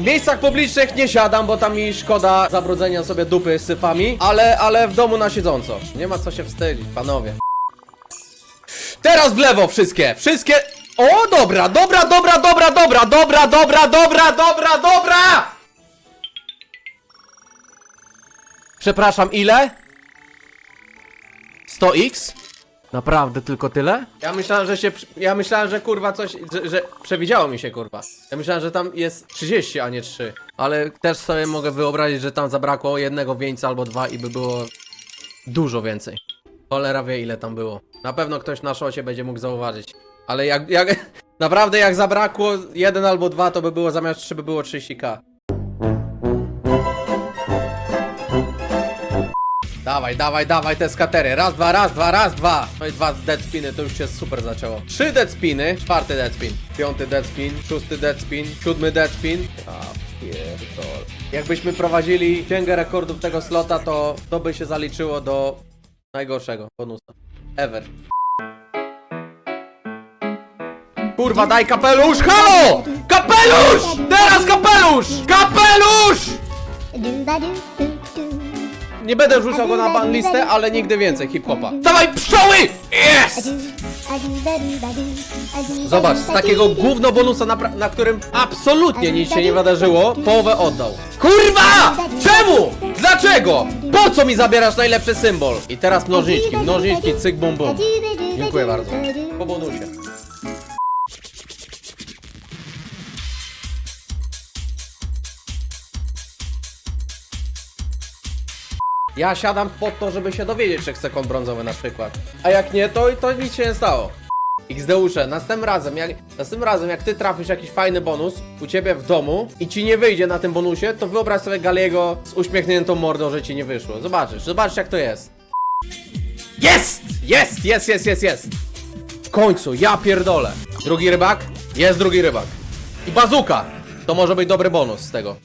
w miejscach publicznych nie siadam, bo tam mi szkoda zabrudzenia sobie dupy syfami, ale, ale w domu na siedząco. Nie ma co się wstydzić, panowie. Teraz w lewo wszystkie, wszystkie... O, dobra, dobra, dobra, dobra, dobra, dobra, dobra, dobra, dobra, dobra! Przepraszam, ile? 100x? Naprawdę tylko tyle? Ja myślałem, że się. Ja myślałem, że kurwa coś. Że, że przewidziało mi się kurwa. Ja myślałem, że tam jest 30, a nie 3. Ale też sobie mogę wyobrazić, że tam zabrakło jednego wieńca albo dwa i by było dużo więcej. Cholera wie ile tam było. Na pewno ktoś na szocie będzie mógł zauważyć. Ale jak, jak naprawdę jak zabrakło jeden albo dwa, to by było zamiast 3 by było 30k. Dawaj, dawaj, dawaj te skatery. Raz, dwa, raz, dwa, raz, dwa. No i dwa dead spiny, to już się super zaczęło. Trzy dead spiny, czwarty dead spin, piąty dead spin, szósty dead spin, siódmy dead spin. A pierdol. Jakbyśmy prowadzili księgę rekordów tego slota, to to by się zaliczyło do najgorszego bonusa. Ever. Kurwa, daj kapelusz! Halo! Kapelusz! Teraz kapelusz! Kapelusz! Nie będę rzucał go na ban listę, ale nigdy więcej hip-hopa. Dawaj pszczoły! Jest! Zobacz, z takiego gówno bonusa, na, pra- na którym absolutnie nic się nie wydarzyło, połowę oddał. Kurwa! Czemu? Dlaczego? Po co mi zabierasz najlepszy symbol? I teraz mnożniczki, mnożniczki, cyk bum bum. Dziękuję bardzo. Po bonusie. Ja siadam pod to, żeby się dowiedzieć, czy chcę kąt brązowy na przykład. A jak nie, to, to nic się nie stało. XDUsze, następnym razem, jak, następnym razem jak ty trafisz jakiś fajny bonus u ciebie w domu i ci nie wyjdzie na tym bonusie, to wyobraź sobie Galiego z uśmiechniętą mordą, że ci nie wyszło. Zobaczysz, zobaczysz jak to jest. Jest! Jest, jest, jest, jest, jest! W końcu, ja pierdolę. Drugi rybak? Jest drugi rybak. I bazuka! To może być dobry bonus z tego.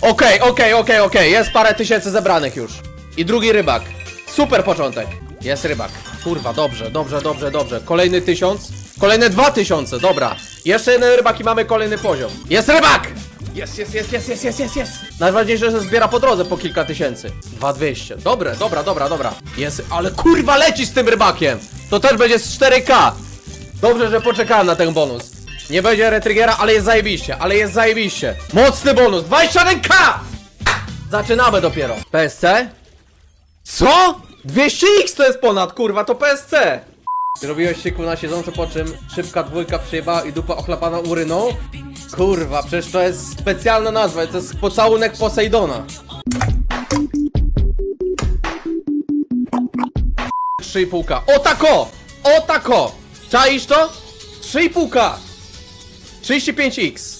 Okej, okej, okej, okej, jest parę tysięcy zebranych już. I drugi rybak. Super początek. Jest rybak. Kurwa, dobrze, dobrze, dobrze, dobrze. Kolejny tysiąc. Kolejne dwa tysiące, dobra. Jeszcze jeden rybak i mamy kolejny poziom. Jest rybak! Jest, jest, jest, jest, jest, jest, jest, jest. Najważniejsze, że zbiera po drodze po kilka tysięcy. Dwa dwieście. Dobre, dobra, dobra, dobra. Jest, ale kurwa leci z tym rybakiem. To też będzie z 4K. Dobrze, że poczekałem na ten bonus. Nie będzie retriggera, ale jest zajebiście, ale jest zajebiście. Mocny bonus, 21k! Zaczynamy dopiero. PSC? Co? 200x to jest ponad, kurwa, to PSC! Robiłeś siku na siedząco, po czym szybka dwójka przyjebała i dupa ochlapana uryną? Kurwa, przecież to jest specjalna nazwa, to jest pocałunek Posejdona. 3,5k. O tako! O tako! Czaisz to? 3,5k! 35x.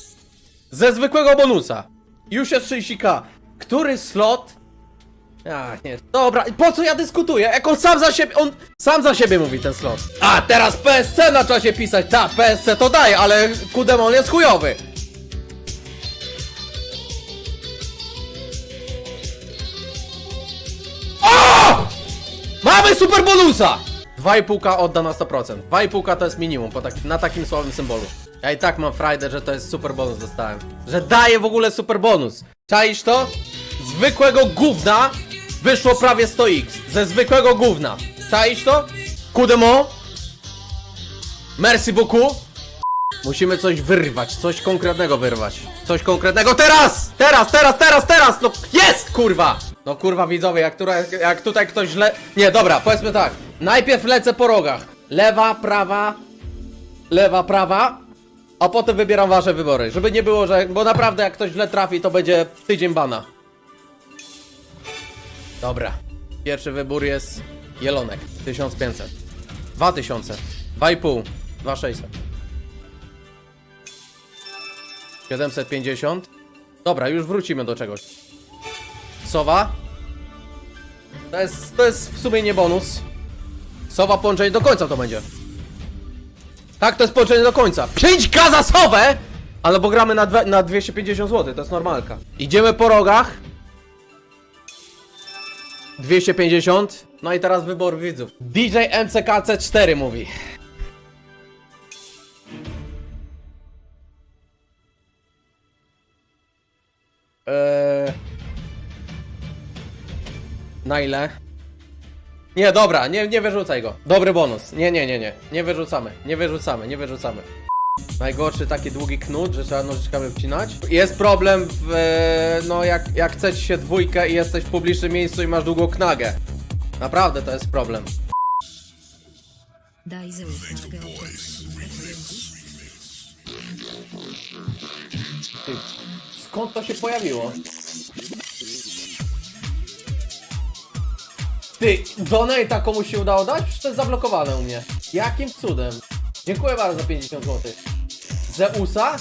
Ze zwykłego bonusa. Już jest 30k. Który slot? A, nie. Dobra, po co ja dyskutuję? Jak on sam za siebie, on sam za siebie mówi ten slot. A, teraz PSC na czasie pisać. Tak, PSC to daje, ale Kudemon jest chujowy. O! Mamy super bonusa! 2,5k odda na 100%. 2,5k to jest minimum po tak, na takim słabym symbolu. Ja i tak mam frajdę, że to jest super bonus dostałem. Że daje w ogóle super bonus. Czaisz to? Zwykłego gówna wyszło prawie 100x. Ze zwykłego gówna. Czaisz to? Kudemo? Merci beaucoup. Musimy coś wyrwać, coś konkretnego wyrwać. Coś konkretnego teraz! Teraz, teraz, teraz, teraz! No jest, kurwa! No kurwa widzowie, jak, jak tutaj ktoś źle... Nie, dobra, powiedzmy tak. Najpierw lecę po rogach. Lewa, prawa, lewa, prawa, a potem wybieram wasze wybory. Żeby nie było, że... Bo naprawdę jak ktoś źle trafi, to będzie tydzień bana. Dobra. Pierwszy wybór jest jelonek. 1500. 2000. 2,5. 2600. 750. Dobra, już wrócimy do czegoś. Sowa. To jest, to jest w sumie nie bonus. Sowa połączenie do końca to będzie. Tak, to jest połączenie do końca. 5k za sowę! Ale bo gramy na, dwa, na 250 zł, to jest normalka. Idziemy po rogach. 250. No i teraz wybór widzów. DJ MCKC4 mówi. Eee... Na ile? Nie, dobra, nie, nie wyrzucaj go. Dobry bonus. Nie, nie, nie, nie. Nie wyrzucamy, nie wyrzucamy, nie wyrzucamy. Najgorszy taki długi knut, że trzeba nożyczkami wcinać. Jest problem w, e, no jak, jak chcesz się dwójkę i jesteś w publicznym miejscu i masz długą knagę. Naprawdę to jest problem. Daj skąd to się pojawiło? Ty, donate'a komuś się udało dać? Przecież to jest zablokowane u mnie. Jakim cudem? Dziękuję bardzo za 50 zł. Zeusa?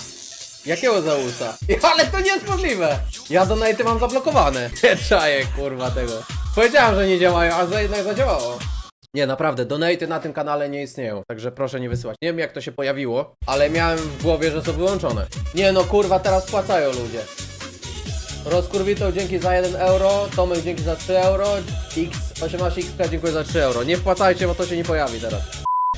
Jakiego Zeusa? Ale to nie jest możliwe! Ja donate'y mam zablokowane. Nie czaję, kurwa, tego. Powiedziałem, że nie działają, a za jednak zadziałało. Nie, naprawdę, donate'y na tym kanale nie istnieją, także proszę nie wysyłać. Nie wiem jak to się pojawiło, ale miałem w głowie, że są wyłączone. Nie no, kurwa, teraz płacają ludzie. Rozkurwito dzięki za 1 euro, Tomek dzięki za 3 euro, X 18X dziękuję za 3 euro. Nie wpłacajcie, bo to się nie pojawi teraz.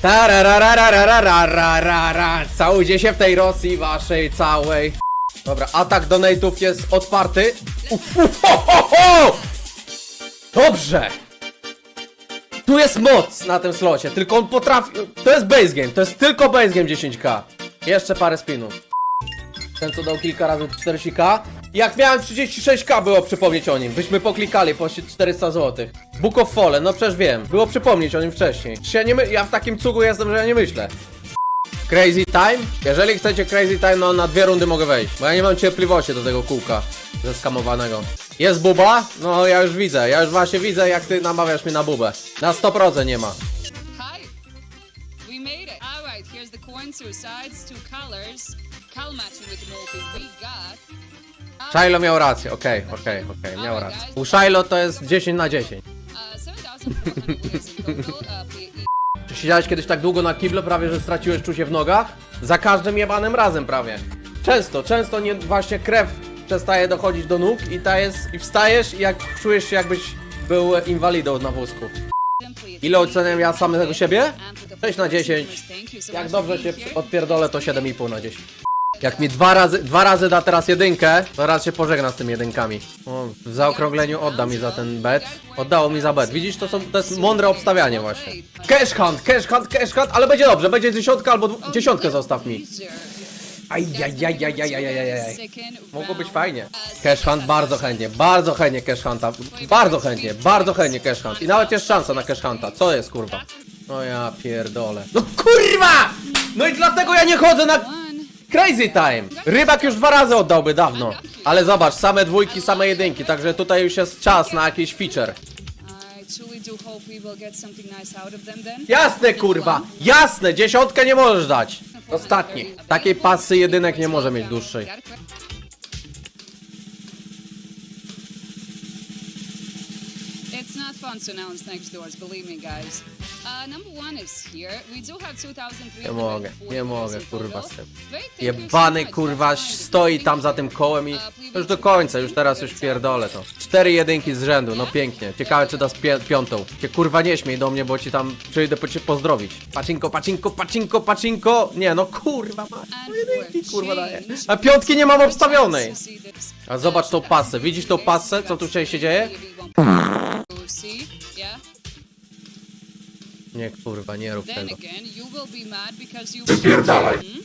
Tarararararararara, Całujcie się w tej Rosji waszej całej. Dobra, atak donate'ów jest otwarty. Uf, uf, ho, ho, ho! Dobrze! Tu jest moc na tym slocie, tylko on potrafi... To jest base game, to jest tylko base game 10k. Jeszcze parę spinów. Ten co dał kilka razy 40k. Jak miałem 36k było przypomnieć o nim. Byśmy poklikali po 400 zł. Book of Fallen, no przecież wiem. Było przypomnieć o nim wcześniej. Ja, nie my... ja w takim cugu jestem, że ja nie myślę. Crazy Time? Jeżeli chcecie Crazy Time, no na dwie rundy mogę wejść. Bo ja nie mam cierpliwości do tego kółka zeskamowanego. Jest buba? No ja już widzę. Ja już właśnie widzę, jak ty namawiasz mnie na bubę. Na 100% nie ma. Hi! We made it! Alright, here's the coin, two sides, two colors. Shiloh miał rację, okej, okej, okej, miał rację. U Shiloh to jest 10 na 10. Uh, 7,400 winners in total. Uh, Czy siedziałeś kiedyś tak długo na kiblu, prawie że straciłeś czucie w nogach? Za każdym jebanym razem prawie. Często, często nie, właśnie krew przestaje dochodzić do nóg i ta jest, i wstajesz i jak czujesz się jakbyś był inwalidą na wózku. Ile oceniam ja samego siebie? and with the 6 na 10. Thank you so Jak dobrze się odpierdolę, to 7,5 na 10. Jak mi dwa razy, dwa razy da teraz jedynkę, to raz się pożegna z tymi jedynkami. O, w zaokrągleniu odda mi za ten bet. Oddało mi za bet. Widzisz, to, są, to jest mądre obstawianie właśnie. Cash hunt, cash hunt, cash hunt, ale będzie dobrze, będzie dziesiątka albo dwu- dziesiątkę zostaw mi. Ajajajajajajajajaj. Mogło być fajnie. Cash hunt bardzo chętnie, bardzo chętnie cash hunta. Bardzo chętnie, bardzo chętnie cash hunt. I nawet jest szansa na cash hunta. Co jest kurwa? No ja pierdolę. No kurwa! No i dlatego ja nie chodzę na. Crazy time! Rybak już dwa razy oddałby dawno. Ale zobacz, same dwójki, same jedynki, także tutaj już jest czas na jakiś feature. Jasne kurwa! Jasne! Dziesiątkę nie możesz dać! Ostatni. Takiej pasy jedynek nie może mieć dłuższej. To announce next doors, believe me, guys. Uh, number one is here. We do have 2,300. Nie mogę, nie mogę kurwa z tym. Jebany kurwa stoi tam za tym kołem i już do końca, już teraz już pierdolę to. Cztery jedynki z rzędu, no pięknie. Ciekawe czy dasz pię piątą. Cię kurwa nie śmiej do mnie, bo ci tam przyjdę po cię pozdrowić. Pacinko, pacinko, pacinko, pacinko. Nie no kurwa ma. No jedynki kurwa daję. A piątki nie mam obstawionej. A zobacz tą pasę, widzisz tą pasę, co tu dzisiaj się dzieje? See? Yeah? Nie kurwa, nie rób Then tego. again, you will be mad because you. Wypierdalaj. Hmm?